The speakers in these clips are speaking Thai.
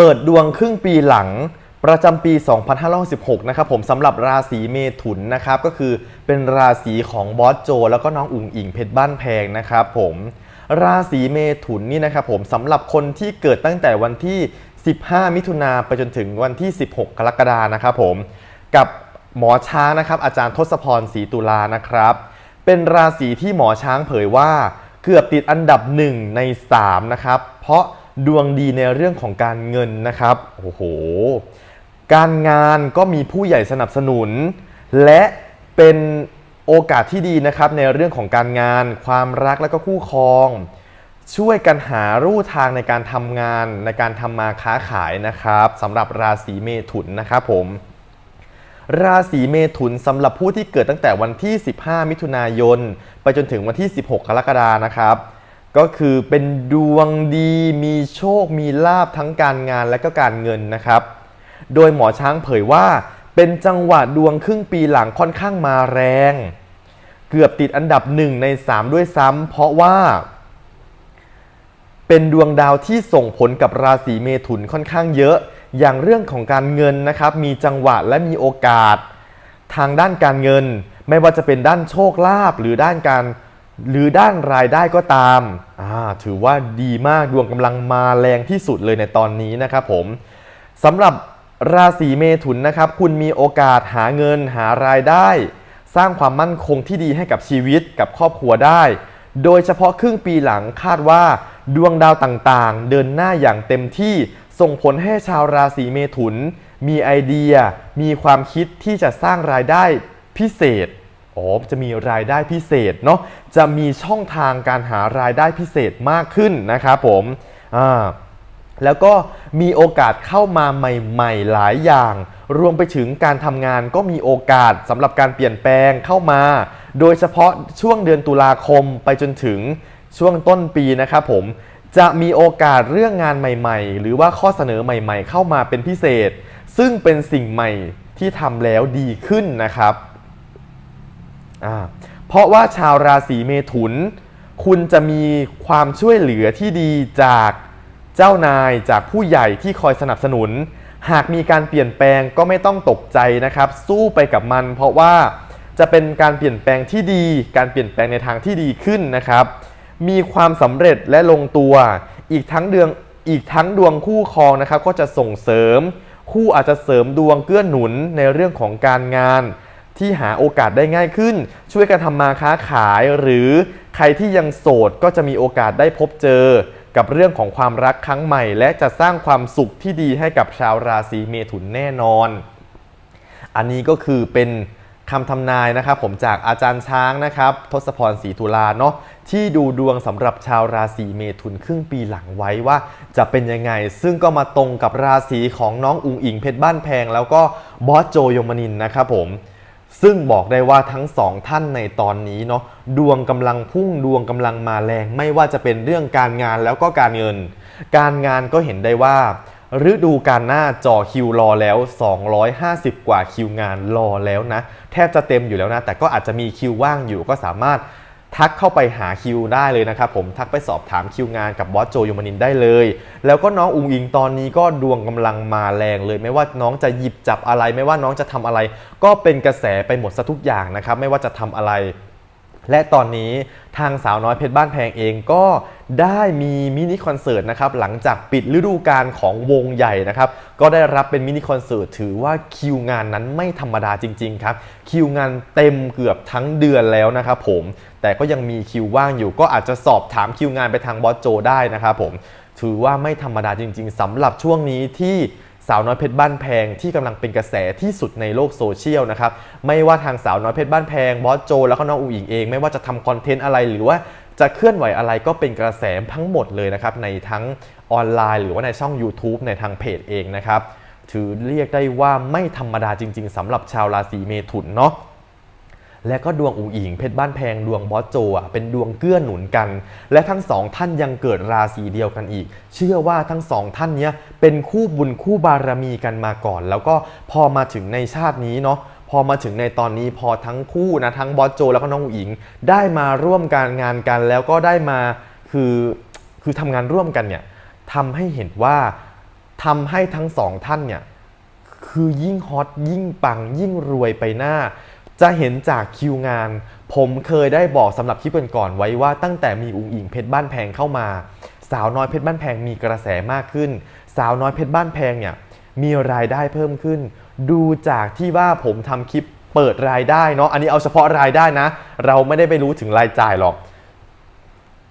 เปิดดวงครึ่งปีหลังประจำปี 2516นะครับผมสำหรับราศีเมถุนนะครับก็คือเป็นราศีของบอสโจ แล้วก็น้องอุ๋งอิงเพชรบ้านแพงนะครับผมราศีเมถุนนี่นะครับผมสำหรับคนที่เกิดตั้งแต่วันที่ 15 มิถุนาไปจนถึงวันที่ 16 กรกฎานะครับผมกับหมอช้างนะครับอาจารย์ทศพรศรีตุลานะครับ เป็นราศีที่หมอช้างเผยว่าเกือบติดอันดับ 1 ใน 3 นะครับ เพราะ ดวงดีในเรื่องของการเงินนะครับโอ้โหการงานก็มีผู้ใหญ่สนับสนุน และเป็นโอกาสที่ดีนะครับในเรื่องของการงาน ความรักและก็คู่ครอง ช่วยกันหารู่ทางในการทำงานในการทำมาค้าขายนะครับสำหรับราศีเมถุนนะครับผมราศีเมถุนสำหรับผู้ที่เกิดตั้งแต่วันที่ 15 มิถุนายน ไปจนถึงวันที่ 16 กรกฎานะครับ ก็คือเป็นดวงดีมีโชคมีลาบทั้งการงานและก็การเงินนะครับ โดยหมอช้างเผยว่าเป็นจังหวะดวงครึ่งปีหลังค่อนข้างมาแรง เกือบติดอันดับ1ใน 3 ด้วยซ้ำเพราะว่า เป็นดวงดาวที่ส่งผลกับราศีเมถุนค่อนข้างเยอะ อย่างเรื่องของการเงินนะครับ มีจังหวะและมีโอกาส ทางด้านการเงิน ไม่ว่าจะเป็นด้านโชคลาภหรือด้านการ หรือด้านรายได้ก็ตามาถือว่าดีมากดวงกำลังมาแรงที่สุดเลยในตอนนี้นะครับผมสำหรับราศีเมถุนนะครับ คุณมีโอกาสหาเงินหารายได้ สร้างความมั่นคงที่ดีให้กับชีวิตกับครอบครัวได้ โดยเฉพาะครึ่งปีหลังคาดว่าดวงดาวต่างๆ เดินหน้าอย่างเต็มที่ส่งผลให้ชาวราศีเมถุน มีไอเดีย มีความคิดที่จะสร้างรายได้พิเศษ อ๋อจะมีรายได้พิเศษเนาะจะมีช่องทางการหารายได้พิเศษมากขึ้นนะครับผมอ่าแล้วก็มีโอกาสเข้ามาใหม่ๆหลายอย่าง รวมไปถึงการทำงานก็มีโอกาสสำหรับการเปลี่ยนแปลงเข้ามา โดยเฉพาะช่วงเดือนตุลาคมไปจนถึงช่วงต้นปีนะครับผมจะมีโอกาสเรื่องงานใหม่ๆ หรือว่าข้อเสนอใหม่ๆ เข้ามาเป็นพิเศษ ซึ่งเป็นสิ่งใหม่ที่ทำแล้วดีขึ้นนะครับ เพราะว่าชาวราศีเมถุน คุณจะมีความช่วยเหลือที่ดีจากเจ้านายจากผู้ใหญ่ที่คอยสนับสนุน หากมีการเปลี่ยนแปลงก็ไม่ต้องตกใจนะครับ สู้ไปกับมัน เพราะว่าจะเป็นการเปลี่ยนแปลงที่ดี การเปลี่ยนแปลงในทางที่ดีขึ้นนะครับ มีความสำเร็จและลงตัว อีกทั้งเดืองอีกทั้งดวงคู่ครองนะครับ ก็จะส่งเสริม คู่อาจจะเสริมดวงเกื้อหนุนในเรื่องของการงาน ที่หาโอกาสได้ง่ายขึ้น ช่วยกันทำมาค้าขาย หรือใครที่ยังโสดก็จะมีโอกาสได้พบเจอ กับเรื่องของความรักครั้งใหม่ และจะสร้างความสุขที่ดีให้กับชาวราศีเมถุนแน่นอน อันนี้ก็คือเป็นคำทำนายนะครับผมจากอาจารย์ช้างนะครับทศพรศรีตุลาเนาะที่ดูดวงสำหรับชาวราศีเมถุนครึ่งปีหลังไว้ว่า จะเป็นยังไง ซึ่งก็มาตรงกับราศีของน้องอุงอิงเพชรบ้านแพง แล้วก็บอสโจยมนินนะครับผม ซึ่งบอกได้ว่าทั้งสองท่านในตอนนี้เนาะดวงกำลังพุ่งดวงกำลังมาแรง ไม่ว่าจะเป็นเรื่องการงานแล้วก็การเงิน การงานก็เห็นได้ว่าฤดูการหน้าจอคิวรอแล้ว 250 กว่าคิวงานรอแล้วนะ แทบจะเต็มอยู่แล้วนะ แต่ก็อาจจะมีคิวว่างอยู่ก็สามารถ ทักเข้าไปหาคิวได้เลยนะครับผมทักไปสอบถามคิวงานกับบอสโจยมนินได้เลย แล้วก็น้องอุงอิงตอนนี้ก็ดวงกำลังมาแรงเลย ไม่ว่าน้องจะหยิบจับอะไร ไม่ว่าน้องจะทำอะไร ก็เป็นกระแสไปหมดซะทุกอย่างนะครับไม่ว่าจะทำอะไร และตอนนี้ทางสาวน้อยเพชรบ้านแพงเองก็ได้มีมินิคอนเสิร์ตนะครับหลังจากปิดฤดูกาลของวงใหญ่นะครับก็ได้รับเป็นมินิคอนเสิร์ตถือว่าคิวงานนั้นไม่ธรรมดาจริงๆครับคิวงานเต็มเกือบทั้งเดือนแล้วนะครับผมแต่ก็ยังมีคิวว่างอยู่ ก็อาจจะสอบถามคิวงานไปทางบอสโจได้นะครับผมถือว่าไม่ธรรมดาจริง ๆสำหรับช่วงนี้ที่ สาวน้อยเพชรบ้านแพงที่กำลังเป็นกระแสที่สุดในโลกโซเชียลนะครับไม่ว่าทางสาวน้อยเพชรบ้านแพงบอสโจ แล้วก็น้องอูอิงเอง ไม่ว่าจะทำคอนเทนต์อะไรหรือว่าจะเคลื่อนไหวอะไรก็เป็นกระแสทั้งหมดเลยนะครับในทั้งออนไลน์หรือว่าในช่อง YouTube ในทางเพจเองนะครับถือเรียกได้ว่าไม่ธรรมดาจริง ๆสำหรับชาวราศีเมถุนเนาะ และก็ดวงอุ๋งอิงเพชรบ้านแพงดวงบอสโจอะเป็นดวงเกื้อหนุนกัน และทั้งสองท่านยังเกิดราศีเดียวกันอีก เชื่อว่าทั้งสองท่านเนี้ยเป็นคู่บุญคู่บารมีกันมาก่อน แล้วก็พอมาถึงในชาตินี้เนาะพอมาถึงในตอนนี้พอทั้งคู่นะทั้งบอสโจ แล้วก็น้องอุ๋งอิง ได้มาร่วมการงานกันแล้วก็ได้มาคือคือทำงานร่วมกันเนี่ยทำให้เห็นว่าทำให้ทั้งสองท่านเนี่ยคือยิ่งฮอตยิ่งปังยิ่งรวยไปหน้า จะเห็นจากคิวงาน ผมเคยได้บอกสำหรับคลิปก่อนๆไว้ว่าตั้งแต่มีอุ๋งอิงเพชรบ้านแพงเข้ามา สาวน้อยเพชรบ้านแพงมีกระแสมากขึ้น สาวน้อยเพชรบ้านแพงเนี่ยมีรายได้เพิ่มขึ้น ดูจากที่ว่าผมทำคลิปเปิดรายได้เนาะอันนี้เอาเฉพาะรายได้นะ เราไม่ได้ไปรู้ถึงรายจ่ายหรอก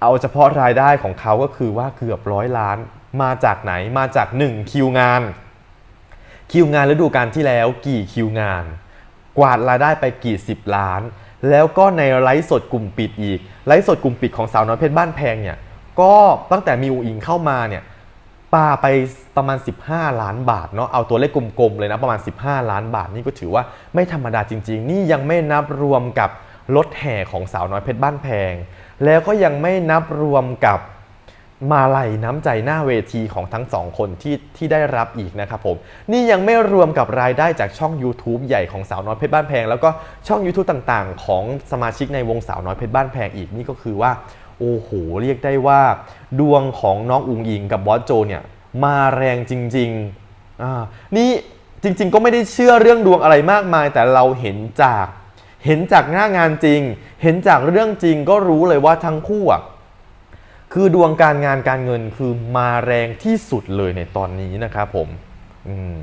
เอาเฉพาะรายได้ของเขาก็คือว่าเกือบร้อยล้าน มาจากไหนมาจาก 1 คิวงาน คิวงานฤดูกาลที่แล้วกี่คิวงาน กวาดรายได้ไปกี่สิบล้าน แล้วก็ในไลฟ์สดกลุ่มปิดอีก ไลฟ์สดกลุ่มปิดของสาวน้อยเพชรบ้านแพงเนี่ยก็ตั้งแต่มีอูอิงเข้ามาเนี่ยปาไปประมาณ 15 ล้านบาทเนาะเอาตัวเลขกลมๆเลยนะประมาณ 15 ล้านบาทนี่ก็ถือว่าไม่ธรรมดาจริง ๆ นี่ยังไม่นับรวมกับรถแห่ของสาวน้อยเพชรบ้านแพง แล้วก็ยังไม่นับรวมกับ มาลัยน้ำใจหน้าเวทีของทั้งสองคนที่ที่ได้รับอีกนะครับผม นี่ยังไม่รวมกับรายได้จากช่อง YouTube ใหญ่ของสาวน้อยเพชรบ้านแพง แล้วก็ช่อง YouTube ต่างๆ ของสมาชิกในวงสาวน้อยเพชรบ้านแพงอีกนี่ก็คือว่า โอ้โห เรียกได้ว่า ดวงของน้องอุงอิงกับบอสโจเนี่ย มาแรงจริงๆอ่านี่จริง ๆ ก็ไม่ได้เชื่อเรื่องดวงอะไรมากมาย แต่เราเห็นจาก เห็นจากหน้างานจริง เห็นจากเรื่องจริงก็รู้เลยว่าทั้งคู่อะ คือดวงการงานการเงินคือมาแรงที่สุดเลยในตอนนี้นะครับผมอืม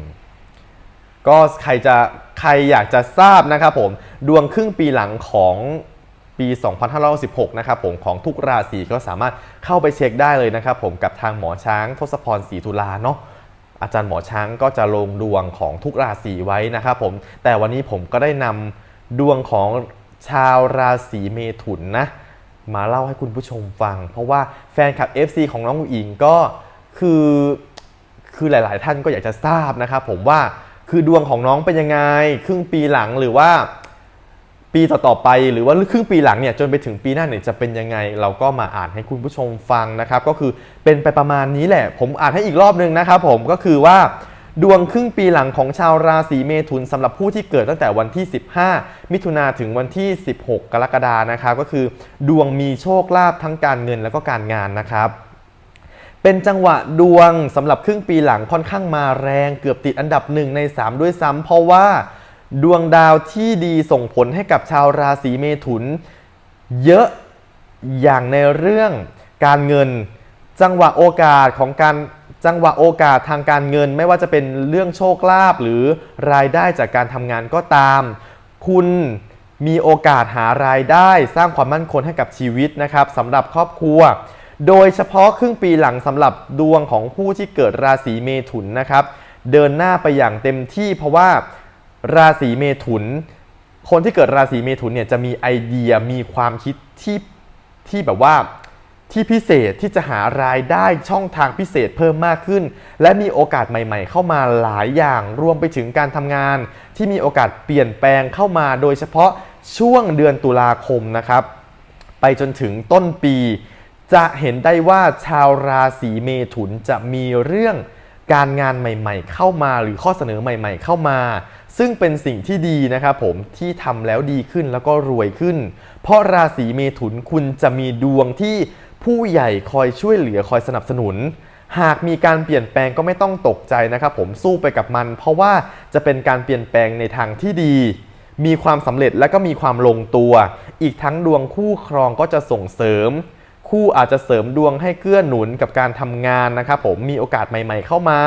ก็ใครจะใครอยากจะทราบนะครับผมดวงครึ่งปีหลังของปี 2516 นะครับผมของทุกราศีก็สามารถเข้าไปเช็คได้เลยนะครับผมกับทางหมอช้างทศพรศรีตุลาเนาะอาจารย์หมอช้างก็จะลงดวงของทุกราศีไว้นะครับผมแต่วันนี้ผมก็ได้นำดวงของชาวราศีเมถุนนะ มาเล่าให้คุณผู้ชมฟัง เพราะว่าแฟนคลับ FC ของน้องอุ๋งอิงก็คือคือหลาย ๆ ท่านก็อยากจะทราบนะครับผมว่าคือดวงของน้องเป็นยังไง ครึ่งปีหลังหรือว่า ปีต่อ ๆ ไปหรือว่าครึ่งปีหลังเนี่ยจนไปถึงปีหน้าเนี่ยจะเป็นยังไง เราก็มาอ่านให้คุณผู้ชมฟังนะครับ ก็คือเป็นไปประมาณนี้แหละ ผมอ่านให้อีกรอบนึงนะครับผมก็คือว่า ดวงครึ่งปีหลังของชาวราศีเมถุนสำหรับผู้ที่เกิดตั้งแต่วันที่ 15 มิถุนาถึงวันที่ 16 กรกฎานะครับ ก็คือ ดวงมีโชคลาภทั้งการเงินแล้วก็การงานนะครับ เป็นจังหวะดวงสำหรับครึ่งปีหลังค่อนข้างมาแรงเกือบติดอันดับหนึ่งใน 3 ด้วยซ้ำเพราะว่าดวงดาวที่ดีส่งผลให้กับชาวราศีเมถุน เยอะอย่างในเรื่องการเงิน จังหวะโอกาสของการ จังหวะโอกาสทางการเงิน ไม่ว่าจะเป็นเรื่องโชคลาภหรือรายได้จากการทำงานก็ตาม คุณมีโอกาสหารายได้สร้างความมั่นคงให้กับชีวิตนะครับสำหรับครอบครัว โดยเฉพาะครึ่งปีหลังสำหรับดวงของผู้ที่เกิดราศีเมถุนนะครับ เดินหน้าไปอย่างเต็มที่เพราะว่าราศีเมถุน คนที่เกิดราศีเมถุนเนี่ยจะมีไอเดียมีความคิดที่ที่แบบว่า ที่พิเศษที่จะหารายได้ช่องทางพิเศษเพิ่มมากขึ้น และมีโอกาสใหม่ ๆ เข้ามาหลายอย่างรวมไปถึงการทำงาน ที่มีโอกาสเปลี่ยนแปลงเข้ามา โดยเฉพาะช่วงเดือนตุลาคมนะครับ ไปจนถึงต้นปี จะเห็นได้ว่าชาวราศีเมถุนจะมีเรื่องการงานใหม่ ๆ เข้ามาหรือข้อเสนอใหม่ ๆ เข้ามา ซึ่งเป็นสิ่งที่ดีนะครับผมที่ทำแล้วดีขึ้นแล้วก็รวยขึ้น เพราะราศีเมถุนคุณจะมีดวงที่ผู้ใหญ่คอยช่วยเหลือคอยสนับสนุน หากมีการเปลี่ยนแปลงก็ไม่ต้องตกใจนะครับ ผมสู้ไปกับมัน เพราะว่าจะเป็นการเปลี่ยนแปลงในทางที่ดี มีความสำเร็จและก็มีความลงตัว อีกทั้งดวงคู่ครองก็จะส่งเสริม คู่อาจจะเสริมดวงให้เกื้อหนุนกับการทำงานนะครับผมมีโอกาสใหม่ ๆ เข้ามา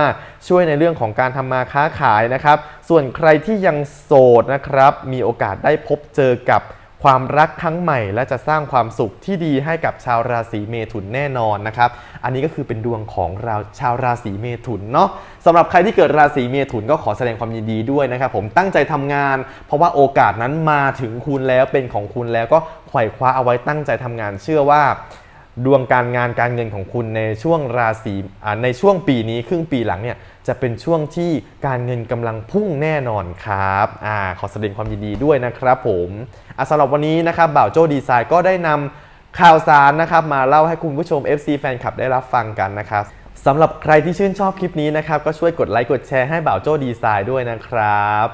ช่วยในเรื่องของการทำมาค้าขายนะครับ ส่วนใครที่ยังโสดนะครับ มีโอกาสได้พบเจอกับ ความรักครั้งใหม่และจะสร้างความสุขที่ดีให้กับชาวราศีเมถุนแน่นอนนะครับ อันนี้ก็คือเป็นดวงของเราชาวราศีเมถุนเนาะสำหรับใครที่เกิดราศีเมถุนก็ขอแสดงความยินดีด้วยนะครับผมตั้งใจทำงาน เพราะว่าโอกาสนั้นมาถึงคุณแล้วเป็นของคุณแล้วก็ไขว่คว้าเอาไว้ตั้งใจทำงานเชื่อว่า ดวงการงานการเงินของคุณในช่วงราศีในช่วงปีนี้ครึ่งปีหลังเนี่ยจะเป็นช่วงที่การเงินกำลังพุ่งแน่นอนครับอ่าขอแสดงความยินดีด้วยนะครับผมสำหรับวันนี้นะครับบ่าวโจ้ดีไซน์ก็ได้นำข่าวสารนะครับมาเล่าให้คุณผู้ชม FC แฟนคลับได้รับฟังกันนะครับสำหรับใครที่ชื่นชอบคลิปนี้นะครับก็ช่วยกดไลค์กดแชร์ให้บ่าวโจ้ดีไซน์ด้วยนะครับ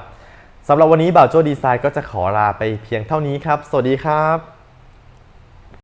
สำหรับวันนี้บ่าวโจ้ดีไซน์ก็จะขอลาไปเพียงเท่านี้ครับ สวัสดีครับ